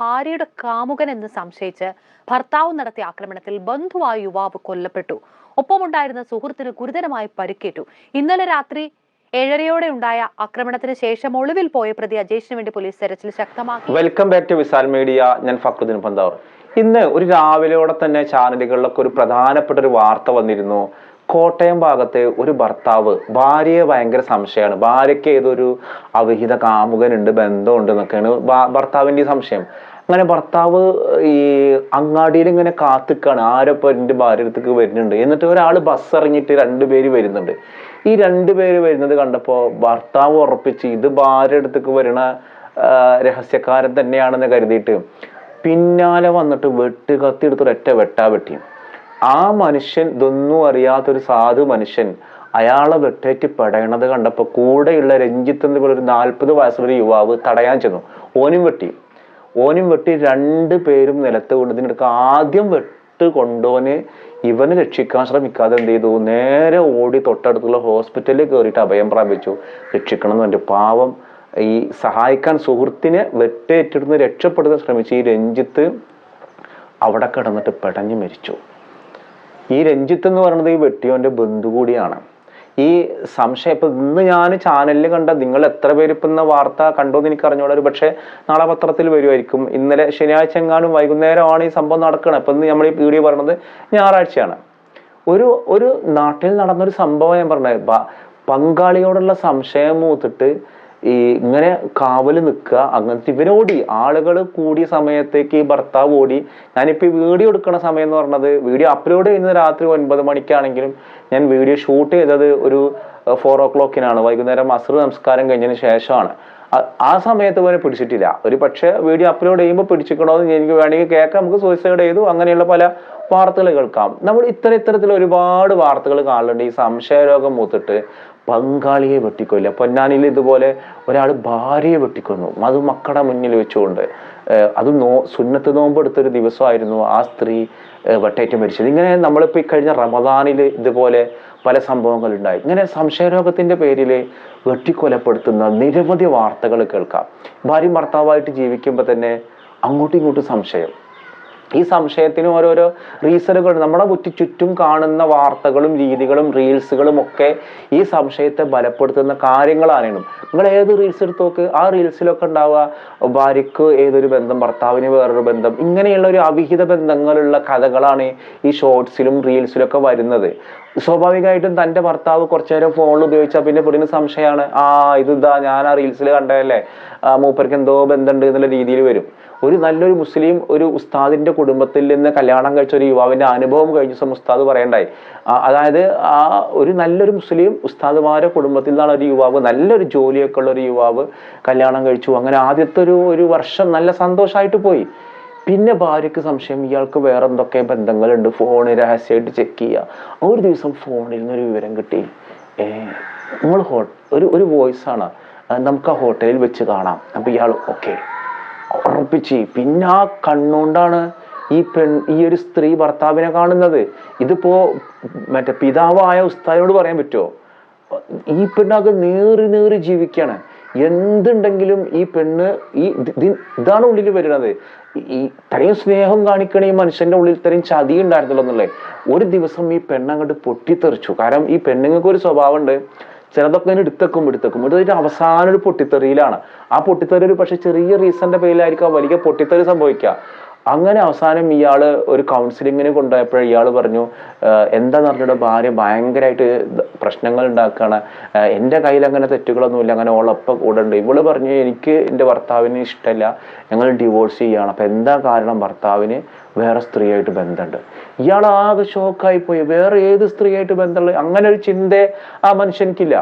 ഭാര്യയുടെ കാമുകൻ എന്ന് സംശയിച്ച് ഭർത്താവ് നടത്തിയ ആക്രമണത്തിൽ ബന്ധുവായ യുവാവ് കൊല്ലപ്പെട്ടു. ഒപ്പമുണ്ടായിരുന്ന സുഹൃത്തിന് ഗുരുതരമായി പരിക്കേറ്റു. ഇന്നലെ രാത്രി ഏഴരയോടെ ഉണ്ടായ ആക്രമണത്തിന് ശേഷം ഒളിവിൽ പോയ പ്രതി അജേഷിന് വേണ്ടി പോലീസ് തെരച്ചിൽ ശക്തമാക്കി. Welcome back to Visal media ഞാൻ ഫക്രുദ്ദീൻ പന്താവർ. ഇന്ന് ഒരു രാവിലെയോടെ തന്നെ ചാനലുകളിലൊക്കെ ഒരു പ്രധാനപ്പെട്ട ഒരു വാർത്ത വന്നിരുന്നു. കോട്ടയം ഭാഗത്തെ ഒരു ഭർത്താവ് ഭാര്യയെ ഭയങ്കര സംശയമാണ്. ഭാര്യയ്ക്ക് ഏതൊരു അവിഹിത കാമുകനുണ്ട് ബന്ധമുണ്ട് എന്നൊക്കെയാണ് ഭർത്താവിന്റെ സംശയം. അങ്ങനെ ഭർത്താവ് ഈ അങ്ങാടിയിൽ ഇങ്ങനെ കാത്തിക്കാണ്. ആരൊപ്പം എന്റെ ഭാര്യ അടുത്തേക്ക് വരുന്നുണ്ട്. എന്നിട്ട് ഒരാൾ ബസ് ഇറങ്ങിയിട്ട് രണ്ടുപേര് വരുന്നുണ്ട്. ഈ രണ്ടുപേര് വരുന്നത് കണ്ടപ്പോൾ ഭർത്താവ് ഉറപ്പിച്ച് ഇത് ഭാര്യ അടുത്തേക്ക് വരുന്ന രഹസ്യക്കാരൻ തന്നെയാണെന്ന് കരുതിയിട്ട് പിന്നാലെ വന്നിട്ട് വെട്ട് കത്തി എടുത്തൊരു ഒറ്റ വെട്ടാ വെട്ടി. ആ മനുഷ്യൻ ഇതൊന്നും അറിയാത്തൊരു സാധു മനുഷ്യൻ അയാളെ വെട്ടേറ്റ് പെടയണത് കണ്ടപ്പോൾ കൂടെയുള്ള രഞ്ജിത്ത് എന്ന് പറയുന്ന ഒരു നാൽപ്പത് വയസ്സുള്ള യുവാവ് തടയാൻ ചെന്നു. ഓനും വെട്ടി. ഓനും വെട്ടി രണ്ട് പേരും നിലത്ത് കൊണ്ടതിനെടുക്ക ആദ്യം വെട്ട് കൊണ്ടോനെ ഇവനെ രക്ഷിക്കാൻ ശ്രമിക്കാതെ എന്ത് ചെയ്തു? നേരെ ഓടി തൊട്ടടുത്തുള്ള ഹോസ്പിറ്റലിൽ കയറിയിട്ട് അഭയം പ്രാപിച്ചു. രക്ഷിക്കണം എന്ന് പറഞ്ഞു പാവം ഈ സഹായിക്കാൻ സുഹൃത്തിനെ വെട്ടേറ്റെടുന്ന് രക്ഷപ്പെടുത്താൻ ശ്രമിച്ചു ഈ രഞ്ജിത്ത് അവിടെ കിടന്നിട്ട് പെടഞ്ഞു മരിച്ചു. ഈ രഞ്ജിത്ത് എന്ന് പറയുന്നത് ഈ വെട്ടിയോന്റെ ബന്ധു കൂടിയാണ് ഈ സംശയം ഇപ്പൊ ഇന്ന് ഞാൻ ചാനലിൽ കണ്ട നിങ്ങൾ എത്ര പേര് ഇപ്പൊ ഇന്ന് വാർത്ത കണ്ടോന്ന് എനിക്ക് അറിഞ്ഞോളൂ ഒരു പക്ഷേ നാളെ പത്രത്തിൽ വരുമായിരിക്കും ഇന്നലെ ശനിയാഴ്ച എങ്ങാനും വൈകുന്നേരമാണ് ഈ സംഭവം നടക്കുന്നത് ഇപ്പൊ ഇന്ന് നമ്മൾ ഈ വീഡിയോ പറയുന്നത് ഞായറാഴ്ചയാണ്. ഒരു ഒരു നാട്ടിൽ നടന്നൊരു സംഭവം ഞാൻ പറഞ്ഞത് പങ്കാളിയോടുള്ള സംശയം മൂത്തിട്ട് ഈ ഇങ്ങനെ കാവൽ നിൽക്കുക അങ്ങനത്തെ ഇവരോടി ആളുകൾ കൂടിയ സമയത്തേക്ക് ഈ ഭർത്താവ് ഓടി. ഞാനിപ്പോൾ വീഡിയോ എടുക്കുന്ന സമയം എന്ന് പറഞ്ഞത് വീഡിയോ അപ്ലോഡ് ചെയ്യുന്നത് രാത്രി ഒൻപത് മണിക്കാണെങ്കിലും ഞാൻ വീഡിയോ ഷൂട്ട് ചെയ്തത് ഒരു ഫോർ ഓ ക്ലോക്കിനാണ് വൈകുന്നേരം അസുർ നമസ്കാരം കഴിഞ്ഞതിന് ശേഷമാണ്. ആ- സമയത്ത് പോലെ പിടിച്ചിട്ടില്ല. ഒരു പക്ഷേ വീഡിയോ അപ്ലോഡ് ചെയ്യുമ്പോൾ പിടിച്ചിക്കണോന്ന് എനിക്ക് വേണമെങ്കിൽ കേൾക്കാം. നമുക്ക് സൂയിസൈഡ് ചെയ്തു. അങ്ങനെയുള്ള പല വാർത്തകൾ കേൾക്കാം. നമ്മൾ ഇത്തരം ഇത്തരത്തിൽ ഒരുപാട് വാർത്തകൾ കാണലുണ്ട്. ഈ സംശയരോഗം മൂത്തിട്ട് പങ്കാളിയെ വെട്ടിക്കൊല്ല പൊന്നാനിയിൽ ഇതുപോലെ ഒരാൾ ഭാര്യയെ വെട്ടിക്കൊന്നു. അത് മക്കളുടെ മുന്നിൽ വെച്ചുകൊണ്ട് അത് നോ സുന്നത്ത് നോമ്പെടുത്തൊരു ദിവസമായിരുന്നു ആ സ്ത്രീ വെട്ടേറ്റം മരിച്ചത്. ഇങ്ങനെ നമ്മളിപ്പോൾ ഈ കഴിഞ്ഞ റമദാനിൽ ഇതുപോലെ പല സംഭവങ്ങൾ ഉണ്ടായി. ഇങ്ങനെ സംശയരോഗത്തിന്റെ പേരിൽ വെട്ടിക്കൊലപ്പെടുത്തുന്ന നിരവധി വാർത്തകൾ കേൾക്കാം. ഭാര്യ ഭർത്താവായിട്ട് ജീവിക്കുമ്പോൾ തന്നെ അങ്ങോട്ടും ഇങ്ങോട്ടും സംശയം. ഈ സംശയത്തിന് ഓരോരോ റീസണുകൾ നമ്മുടെ കുറ്റി ചുറ്റും കാണുന്ന വാർത്തകളും രീതികളും റീൽസുകളും ഒക്കെ ഈ സംശയത്തെ ബലപ്പെടുത്തുന്ന കാര്യങ്ങളാണ് നിങ്ങൾ ഏത് റീൽസ് എടുത്ത് നോക്ക്? ആ റീൽസിലൊക്കെ ഉണ്ടാവുക. ഭാര്യയ്ക്ക് ഏതൊരു ബന്ധം ഭർത്താവിന് വേറൊരു ബന്ധം. ഇങ്ങനെയുള്ള ഒരു അവിഹിത ബന്ധങ്ങളുള്ള കഥകളാണ് ഈ ഷോർട്സിലും റീൽസിലൊക്കെ വരുന്നത്. സ്വാഭാവികമായിട്ടും തന്റെ ഭർത്താവ് കുറച്ചു നേരം ഫോണിൽ ഉപയോഗിച്ചാൽ പിന്നെ പുള്ളിന് സംശയമാണ്. ആ ഇത് ഇതാ ഞാൻ ആ റീൽസിൽ കണ്ടതല്ലേ? മൂപ്പർക്ക് എന്തോ ബന്ധമുണ്ട് എന്നുള്ള രീതിയിൽ വരും. ഒരു നല്ലൊരു മുസ്ലിം ഒരു ഉസ്താദിന്റെ കുടുംബത്തിൽ നിന്ന് കല്യാണം കഴിച്ച ഒരു യുവാവിന്റെ അനുഭവം കഴിഞ്ഞ ദിവസം ഉസ്താദ് പറയണ്ടായി. അതായത് ആ ഒരു നല്ലൊരു മുസ്ലിം ഉസ്താദുമാരുടെ കുടുംബത്തിൽ നിന്നാണ് ഒരു യുവാവ് നല്ലൊരു ജോലിയൊക്കെ ഉള്ള ഒരു യുവാവ് കല്യാണം കഴിച്ചു. അങ്ങനെ ആദ്യത്തെ ഒരു ഒരു വർഷം നല്ല സന്തോഷമായിട്ട് പോയി. പിന്നെ ഭാര്യയ്ക്ക് സംശയം ഇയാൾക്ക് വേറെ എന്തൊക്കെ ബന്ധങ്ങളുണ്ട്? ഫോണ് രഹസ്യമായിട്ട് ചെക്ക് ചെയ്യുക ഒരു ദിവസം ഫോണിൽ നിന്നൊരു വിവരം കിട്ടി. ഏ, നമ്മൾ ഹോ ഒരു ഒരു വോയിസ് ആണ്. നമുക്ക് ആ ഹോട്ടലിൽ വെച്ച് കാണാം. അപ്പം ഇയാൾ ഓക്കെ ഉറപ്പിച്ച് പിന്നെ ആ കണ്ണുകൊണ്ടാണ് ഈ പെൺ ഈ ഒരു സ്ത്രീ ഭർത്താവിനെ കാണുന്നത്. ഇതിപ്പോ മറ്റേ പിതാവായ ഉസ്താദിനോട് പറയാൻ പറ്റുമോ ഈ പെണ്ണാകെ നേറി നേറി ജീവിക്കാണ്. എന്തുണ്ടെങ്കിലും ഈ പെണ്ണ് ഈ ഇത് ഇത് ഇതാണ് ഉള്ളിൽ വരുന്നത്. ഈ- ഇത്രയും സ്നേഹം കാണിക്കണ ഈ മനുഷ്യന്റെ ഉള്ളിൽ ഇത്രയും ചതി ഉണ്ടായിരുന്നല്ലോ എന്നുള്ളത്. ഒരു ദിവസം ഈ പെണ്ണങ്ങോട്ട് പൊട്ടിത്തെറിച്ചു. കാരണം ഈ പെണ്ണുങ്ങൾക്ക് ഒരു സ്വഭാവം ഉണ്ട് ചിലതൊക്കെ അതിന് എടുത്തേക്കും എടുത്തേക്കും. എടുത്തിട്ട് അവസാനം ഒരു പൊട്ടിത്തെറിയിലാണ്. ആ പൊട്ടിത്തെറി ഒരു പക്ഷെ ചെറിയ റീസന്റെ പേരിലായിരിക്കും വലിയ പൊട്ടിത്തെറി സംഭവിക്കുക. അങ്ങനെ അവസാനം ഇയാൾ ഒരു കൗൺസിലിങ്ങിന് കൊണ്ടുപോയപ്പോൾ ഇയാൾ പറഞ്ഞു എന്താ എന്താന്ന് പറഞ്ഞിട്ട് ഭാര്യ ഭയങ്കരമായിട്ട് പ്രശ്നങ്ങൾ ഉണ്ടാക്കുകയാണ് എന്റെ കയ്യിൽ അങ്ങനെ തെറ്റുകളൊന്നുമില്ല അങ്ങനെ ഓളൊപ്പം കൂടെ ഉണ്ട്. ഇവൾ പറഞ്ഞു എനിക്ക് എന്റെ ഭർത്താവിന് ഇഷ്ടമല്ല ഞങ്ങൾ ഡിവോഴ്സ് ചെയ്യുകയാണ് അപ്പം എന്താ കാരണം? ഭർത്താവിന് വേറെ സ്ത്രീയായിട്ട് ബന്ധമുണ്ട്. ഇയാൾ ആകെ ഷോക്കായി പോയി വേറെ ഏത് സ്ത്രീയായിട്ട് ബന്ധമുള്ള അങ്ങനെ ഒരു ചിന്ത ആ മനുഷ്യനിക്കില്ല.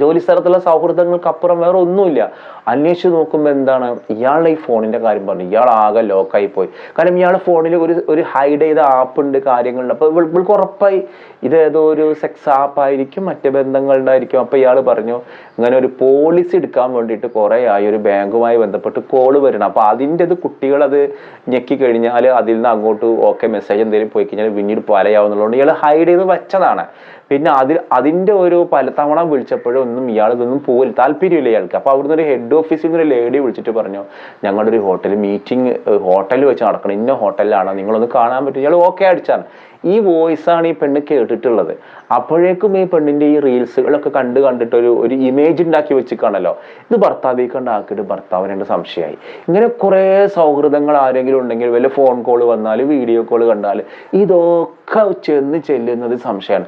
ജോലി സ്ഥലത്തുള്ള സൗഹൃദങ്ങൾക്ക് അപ്പുറം വേറെ ഒന്നുമില്ല. അന്വേഷിച്ച് നോക്കുമ്പോൾ എന്താണ്? ഇയാളുടെ ഈ ഫോണിന്റെ കാര്യം പറഞ്ഞു. ഇയാൾ ആകെ ലോക്കായി പോയി. കാരണം ഇയാൾ ഫോണിൽ ഒരു ഒരു ഹൈഡ് ചെയ്ത ആപ്പ് ഉണ്ട് കാര്യങ്ങളുണ്ട്. അപ്പോൾ ഇവൾ- ഇവൾക്ക് ഉറപ്പായി. ഇത് ഏതോ ഒരു സെക്സ് ആപ്പ് ആയിരിക്കും മറ്റു ബന്ധങ്ങളുടെ ആയിരിക്കും. അപ്പൊ ഇയാൾ പറഞ്ഞു ഇങ്ങനെ ഒരു പോളിസി എടുക്കാൻ വേണ്ടിയിട്ട് കുറെ ആയി. ഒരു ബാങ്കുമായി ബന്ധപ്പെട്ട് കോൾ വരണം. അപ്പോൾ അതിന്റെ ഇത് കുട്ടികൾ അത് ഞെക്കി കഴിഞ്ഞാൽ അതിൽ നിന്ന് അങ്ങോട്ട് ഓക്കെ മെസ്സേജ് എന്തെങ്കിലും പോയി കഴിഞ്ഞാൽ പിന്നീട് പലയാവുന്നുള്ളതുകൊണ്ട് ഇയാൾ ഹൈഡ് ചെയ്ത് വെച്ചതാണ്. പിന്നെ അതിൽ അതിന്റെ ഒരു പലതവണ വിളിച്ചപ്പോഴും ഒന്നും ഇയാൾ ഇതൊന്നും പോകില്ല താല്പര്യമില്ല ഇയാൾക്ക്. അപ്പോൾ അവിടുന്ന് ഒരു ഹെഡ് ഓഫീസിൽ നിന്ന് ഒരു ലേഡി വിളിച്ചിട്ട് പറഞ്ഞു ഞങ്ങളുടെ ഒരു ഹോട്ടൽ മീറ്റിംഗ് ഹോട്ടൽ വെച്ച് നടക്കണം ഇന്ന ഹോട്ടലിലാണ് നിങ്ങളൊന്ന് കാണാൻ പറ്റും. ഇയാൾ ഓക്കെ അടിച്ചാണ്. ഈ വോയിസ് ആണ് ഈ പെണ്ണ് കേട്ടിട്ടുള്ളത്. അപ്പോഴേക്കും ഈ പെണ്ണിന്റെ ഈ റീൽസുകളൊക്കെ കണ്ട് കണ്ടിട്ട് ഒരു ഒരു ഇമേജ് ഉണ്ടാക്കി വെച്ചിക്കാണല്ലോ ഇത് ഭർത്താവിൽ കണ്ടാക്കിയിട്ട് ഭർത്താവിനുണ്ട് സംശയമായി. ഇങ്ങനെ കുറേ സൗഹൃദങ്ങൾ ആരെങ്കിലും ഉണ്ടെങ്കിൽ വല്ല ഫോൺ കോൾ വന്നാൽ വീഡിയോ കോൾ കണ്ടാൽ ഇതൊക്കെ ചെന്ന് ചെല്ലുന്നത് സംശയമാണ്.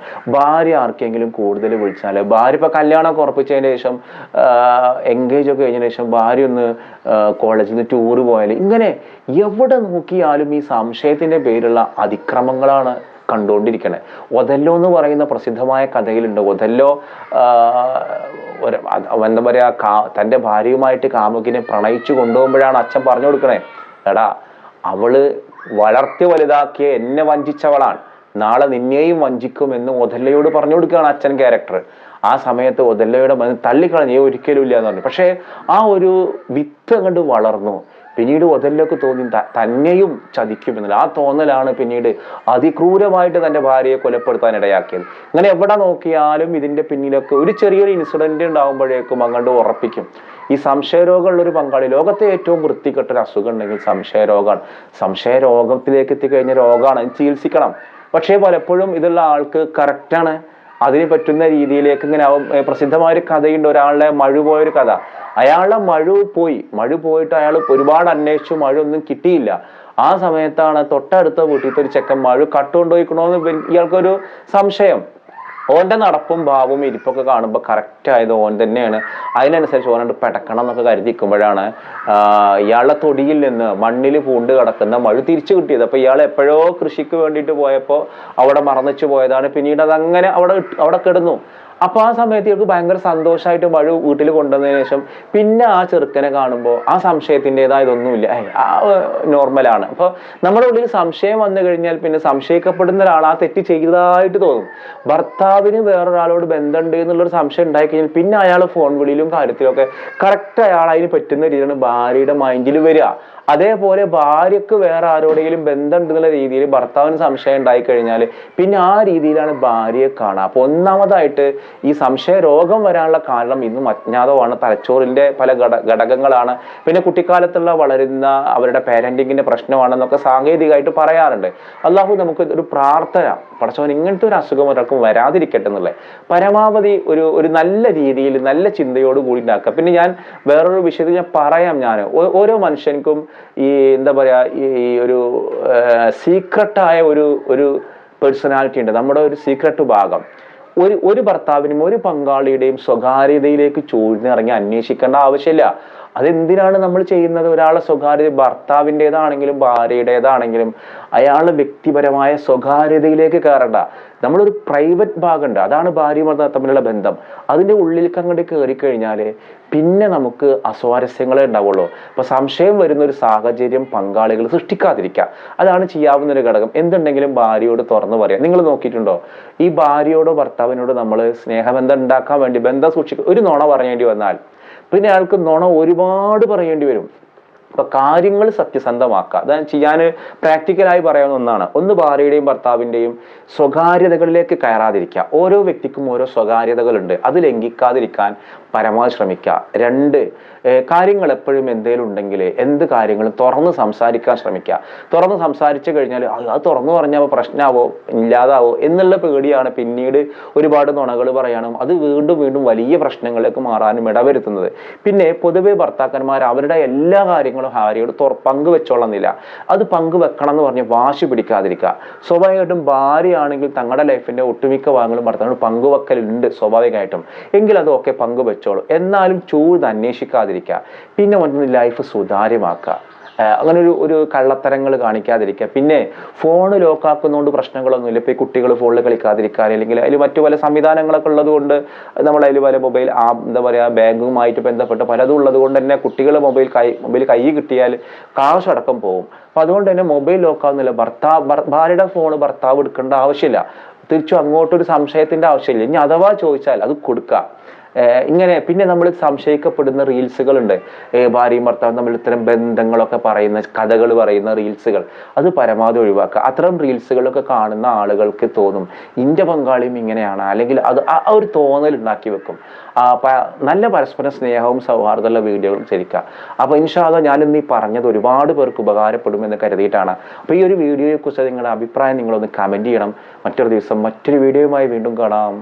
ഭാര്യ ആർക്കെങ്കിലും കൂടുതൽ വിളിച്ചാൽ ഭാര്യ ഇപ്പൊ കല്യാണം ഉറപ്പിച്ചതിന് ശേഷം എൻഗേജ് ഒക്കെ കഴിഞ്ഞതിന് ശേഷം ഭാര്യ ഒന്ന് കോളേജിൽ നിന്ന് ടൂറ് പോയാൽ ഇങ്ങനെ എവിടെ നോക്കിയാലും ഈ സംശയത്തിന്റെ പേരുള്ള അതിക്രമങ്ങളാണ് കണ്ടുകൊണ്ടിരിക്കണേ. ഒതല്ലോ എന്ന് പറയുന്ന പ്രസിദ്ധമായ കഥയിലുണ്ട്. ഒതല്ലോ എന്താ പറയാ കാ തന്റെ ഭാര്യയുമായിട്ട് കാമുകിനെ പ്രണയിച്ചു കൊണ്ടുപോകുമ്പോഴാണ് അച്ഛൻ പറഞ്ഞു കൊടുക്കണേ. എടാ അവൾ വളർത്തി വലുതാക്കിയ എന്നെ വഞ്ചിച്ചവളാണ്. നാളെ നിന്നെയും വഞ്ചിക്കുമെന്ന് ഒതല്ലയോട് പറഞ്ഞു കൊടുക്കുകയാണ് അച്ഛൻ ക്യാരക്ടർ ആ സമയത്ത് ഒതല്ലയുടെ മനസ്സ് തള്ളിക്കളഞ്ഞേ "ഏയ് ഒരിക്കലും ഇല്ല എന്ന് പറഞ്ഞു. പക്ഷേ ആ ഒരു വിത്ത് അങ്ങോട്ട് വളർന്നു. പിന്നീട് ഒതല്ലൊക്കെ തോന്നി തന്നെയും ചതിക്കുമെന്നില്ല. ആ തോന്നലാണ് പിന്നീട് അതിക്രൂരമായിട്ട് തന്റെ ഭാര്യയെ കൊലപ്പെടുത്താൻ ഇടയാക്കിയത്. അങ്ങനെ എവിടെ നോക്കിയാലും ഇതിന്റെ പിന്നിലൊക്കെ ഒരു ചെറിയൊരു ഇൻസിഡന്റ് ഉണ്ടാകുമ്പോഴേക്കും അങ്ങോട്ട് ഉറപ്പിക്കും. ഈ സംശയരോഗമുള്ള ഒരു പങ്കാളി ലോകത്തെ ഏറ്റവും വൃത്തികെട്ട ഒരു അസുഖം ഉണ്ടെങ്കിൽ സംശയരോഗമാണ്. സംശയരോഗത്തിലേക്ക് എത്തിക്കഴിഞ്ഞ രോഗമാണ്. ചികിത്സിക്കണം. പക്ഷേ പലപ്പോഴും ഇതുള്ള ആൾക്ക് കറക്റ്റാണ് അതിന് പറ്റുന്ന രീതിയിലേക്ക് ഇങ്ങനെ പ്രസിദ്ധമായ ഒരു കഥയുണ്ട്. ഒരാളുടെ മഴു പോയൊരു കഥ. അയാളുടെ മഴു പോയി. മഴു പോയിട്ട് അയാൾ ഒരുപാട് അന്വേഷിച്ചു. മഴ ഒന്നും കിട്ടിയില്ല. ആ സമയത്താണ് തൊട്ടടുത്ത വീട്ടിലത്തെ ഒരു ചെക്കൻ മഴ കട്ടുകൊണ്ടുപോയിക്കണോന്ന് ഇയാൾക്കൊരു സംശയം. ഓന്റെ നടപ്പും ഭാവവും ഇരിപ്പൊക്കെ കാണുമ്പോൾ കറക്റ്റ് ആയത് ഓൻ തന്നെയാണ്. അതിനനുസരിച്ച് ഓനോട് പെടക്കണം എന്നൊക്കെ കരുതിക്കുമ്പോഴാണ് ഇയാളുടെ തൊടിയിൽ നിന്ന് മണ്ണിൽ പൂണ്ട് കിടക്കുന്ന മഴ തിരിച്ചു കിട്ടിയത്. അപ്പോൾ ഇയാൾ എപ്പോഴോ കൃഷിക്ക് വേണ്ടിയിട്ട് പോയപ്പോൾ അവിടെ മറന്നിച്ചു പോയതാണ്. പിന്നീട് അതങ്ങനെ അവിടെ അവിടെ കിടന്നു. അപ്പൊ ആ സമയത്ത് ഇവർക്ക് ഭയങ്കര സന്തോഷമായിട്ട് വഴു വീട്ടിൽ കൊണ്ടുവന്നതിന് ശേഷം പിന്നെ ആ ചെറുക്കനെ കാണുമ്പോൾ ആ സംശയത്തിന്റെതായതൊന്നുമില്ല നോർമലാണ് അപ്പൊ നമ്മുടെ ഉള്ളിൽ സംശയം വന്നു കഴിഞ്ഞാൽ പിന്നെ സംശയിക്കപ്പെടുന്ന ഒരാൾ ആ തെറ്റ് ചെയ്തതായിട്ട് തോന്നും. ഭർത്താവിന് വേറൊരാളോട് ബന്ധമുണ്ട് എന്നുള്ളൊരു സംശയം ഉണ്ടായി കഴിഞ്ഞാൽ പിന്നെ അയാൾ ഫോൺ വിളിയിലും കാര്യത്തിലൊക്കെ കറക്റ്റ് അയാൾ അതിന് പറ്റുന്ന രീതിയിലാണ് ഭാര്യയുടെ മൈൻഡിൽ വരിക. അതേപോലെ ഭാര്യക്ക് വേറെ ആരോടെങ്കിലും ബന്ധമുണ്ട് എന്നുള്ള രീതിയിൽ ഭർത്താവിന് സംശയം ഉണ്ടായി കഴിഞ്ഞാൽ പിന്നെ ആ രീതിയിലാണ് ഭാര്യയെ കാണുക. അപ്പൊ ഒന്നാമതായിട്ട് ഈ സംശയ രോഗം വരാനുള്ള കാരണം ഇന്നും അജ്ഞാതമാണ് തലച്ചോറിന്റെ പല ഘട ഘടകങ്ങളാണ്. പിന്നെ കുട്ടിക്കാലത്തുള്ള വളരുന്ന അവരുടെ പേരന്റിങ്ങിന്റെ പ്രശ്നമാണെന്നൊക്കെ സാങ്കേതികമായിട്ട് പറയാറുണ്ട്. അള്ളാഹു നമുക്ക് ഒരു പ്രാർത്ഥന പടച്ചവൻ ഇങ്ങനത്തെ ഒരു അസുഖം ഒരാൾക്കും വരാതിരിക്കട്ടെ എന്നുള്ളത്. പരമാവധി ഒരു ഒരു നല്ല രീതിയിൽ നല്ല ചിന്തയോട് കൂടി ഉണ്ടാക്കുക. പിന്നെ ഞാൻ വേറൊരു വിഷയത്തിൽ ഞാൻ പറയാം ഞാൻ. ഓരോ മനുഷ്യനും ഈ എന്താ പറയുക ഈ ഒരു സീക്രട്ടായ ഒരു ഒരു പേഴ്സണാലിറ്റി ഉണ്ട്. നമ്മുടെ ഒരു സീക്രട്ട് ഭാഗം. ഒരു ഒരു ഭർത്താവിനും ഒരു പങ്കാളിയുടെയും സ്വകാര്യതയിലേക്ക് ചൂഴ്ന്നിറങ്ങി അന്വേഷിക്കേണ്ട ആവശ്യമില്ല. അതെന്തിനാണ് നമ്മൾ ചെയ്യുന്നത്? ഒരാളെ സ്വകാര്യത ഭർത്താവിന്റെതാണെങ്കിലും ഭാര്യയുടേതാണെങ്കിലും അയാൾ വ്യക്തിപരമായ സ്വകാര്യതയിലേക്ക് കയറണ്ട. നമ്മളൊരു പ്രൈവറ്റ് ഭാഗമുണ്ട്. അതാണ് ഭർത്താവും തമ്മിലുള്ള ബന്ധം. അതിന്റെ ഉള്ളിലേക്ക് അങ്ങോട്ട് കയറി കഴിഞ്ഞാൽ പിന്നെ നമുക്ക് അസ്വാരസ്യങ്ങളെ ഉണ്ടാവുള്ളൂ. അപ്പോൾ സംശയം വരുന്ന ഒരു സാഹചര്യം പങ്കാളികൾ സൃഷ്ടിക്കാതിരിക്കുക. അതാണ് ചെയ്യാവുന്ന ഒരു ഘടകം. എന്തുണ്ടെങ്കിലും ഭാര്യയോട് തുറന്നു പറയാം. നിങ്ങൾ നോക്കിയിട്ടുണ്ടോ? ഈ ഭാര്യയോടോ ഭർത്താവിനോടോ നമ്മൾ സ്നേഹബന്ധം ഉണ്ടാക്കാൻ വേണ്ടി ബന്ധം സൂക്ഷിക്കുക ഒരു നുണ പറയേണ്ടി വന്നാൽ പിന്നെ അയാൾക്ക് നുണ ഒരുപാട് പറയേണ്ടി വരും. അപ്പൊ കാര്യങ്ങൾ സത്യസന്ധമാക്കുക. അതായത് ചെയ്യാൻ പ്രാക്ടിക്കലായി പറയാവുന്ന ഒന്നാണ്. ഒന്ന് ഭാര്യയുടെയും ഭർത്താവിന്റെയും സ്വകാര്യതകളിലേക്ക് കയറാതിരിക്കുക. ഓരോ വ്യക്തിക്കും ഓരോ സ്വകാര്യതകളുണ്ട്. അത് ലംഘിക്കാതിരിക്കാൻ പരമാവധി ശ്രമിക്കുക. രണ്ട് കാര്യങ്ങൾ എപ്പോഴും എന്തെങ്കിലും ഉണ്ടെങ്കിൽ എന്ത് കാര്യങ്ങളും തുറന്ന് സംസാരിക്കാൻ ശ്രമിക്കുക. തുറന്ന് സംസാരിച്ചു കഴിഞ്ഞാൽ അത് തുറന്നു പറഞ്ഞാൽ പ്രശ്നമാവോ? ഇല്ലാതാവോ? എന്നുള്ള പേടിയാണ് പിന്നീട് ഒരുപാട് നുണകൾ പറയാനും അത് വീണ്ടും വീണ്ടും വലിയ പ്രശ്നങ്ങളിലേക്ക് മാറാനും ഇടവരുത്തുന്നത്. പിന്നെ പൊതുവെ ഭർത്താക്കന്മാർ അവരുടെ എല്ലാ കാര്യങ്ങളും ഭാര്യയോട് പങ്കുവെച്ചോളുന്നില്ല അത് പങ്കുവെക്കണം എന്ന് പറഞ്ഞ് വാശി പിടിക്കാതിരിക്കുക. സ്വാഭാവികമായിട്ടും ഭാര്യയാണെങ്കിൽ തങ്ങളുടെ ലൈഫിന്റെ ഒട്ടുമിക്ക ഭാഗങ്ങളും ഭർത്താവിനോട് പങ്കുവെക്കലുണ്ട് സ്വാഭാവികമായിട്ടും. എങ്കിൽ അതൊക്കെ പങ്കുവെച്ചോളൂ. എന്നാലും ചൂട് അന്വേഷിക്കാതിരിക്കുക. പിന്നെ മറ്റൊന്ന് ലൈഫ് സുതാര്യമാക്കുക. അങ്ങനെ ഒരു ഒരു കള്ളത്തരങ്ങൾ കാണിക്കാതിരിക്കുക. പിന്നെ ഫോൺ ലോക്കാക്കുന്നതുകൊണ്ട് പ്രശ്നങ്ങളൊന്നുമില്ല. ഇപ്പോൾ ഈ കുട്ടികൾ ഫോണിൽ കളിക്കാതിരിക്കാൻ അല്ലെങ്കിൽ അതിൽ മറ്റു പല സംവിധാനങ്ങളൊക്കെ ഉള്ളതുകൊണ്ട് നമ്മൾ അതിൽ പല മൊബൈൽ ആ എന്താ പറയുക ബാങ്കുമായിട്ട് ബന്ധപ്പെട്ട് പലതും ഉള്ളത് കൊണ്ട് തന്നെ കുട്ടികൾ മൊബൈൽ കൈ മൊബൈൽ കൈ കിട്ടിയാൽ കാശ് അടക്കം പോകും. അപ്പോൾ അതുകൊണ്ട് തന്നെ മൊബൈൽ ലോക്കാവുന്നില്ല ഭർത്താവ് ഭർ- ഭാര്യയുടെ ഫോൺ ഭർത്താവ് എടുക്കേണ്ട ആവശ്യമില്ല. തിരിച്ചു അങ്ങോട്ടൊരു സംശയത്തിന്റെ ആവശ്യമില്ല. ഇനി അഥവാ ചോദിച്ചാൽ അത് കൊടുക്കുക. ഇങ്ങനെ പിന്നെ നമ്മൾ സംശയിക്കപ്പെടുന്ന റീൽസുകളുണ്ട്. ഭാര്യയും ഭർത്താവും തമ്മിൽ ഇത്തരം ബന്ധങ്ങളൊക്കെ പറയുന്ന കഥകൾ പറയുന്ന റീൽസുകൾ. അത് പരമാവധി ഒഴിവാക്കുക. അത്തരം റീൽസുകളൊക്കെ കാണുന്ന ആളുകൾക്ക് തോന്നും ഇന്ത്യ പങ്കാളിയും ഇങ്ങനെയാണ്. അല്ലെങ്കിൽ അത് ആ ഒരു തോന്നൽ ഉണ്ടാക്കി വെക്കും. നല്ല പരസ്പര സ്നേഹവും സൗഹാർദ്ദമുള്ള വീഡിയോകളും ശരിക്കുക. അപ്പൊ ഇൻഷാല്ല ഞാനിന്ന് ഈ പറഞ്ഞത് ഒരുപാട് പേർക്ക് ഉപകാരപ്പെടുമെന്ന് കരുതിയിട്ടാണ്. അപ്പോൾ ഈ ഒരു വീഡിയോയെ കുറിച്ച് നിങ്ങളുടെ അഭിപ്രായം നിങ്ങളൊന്ന് കമന്റ് ചെയ്യണം. മറ്റൊരു ദിവസം മറ്റൊരു വീഡിയോയുമായി വീണ്ടും കാണാം.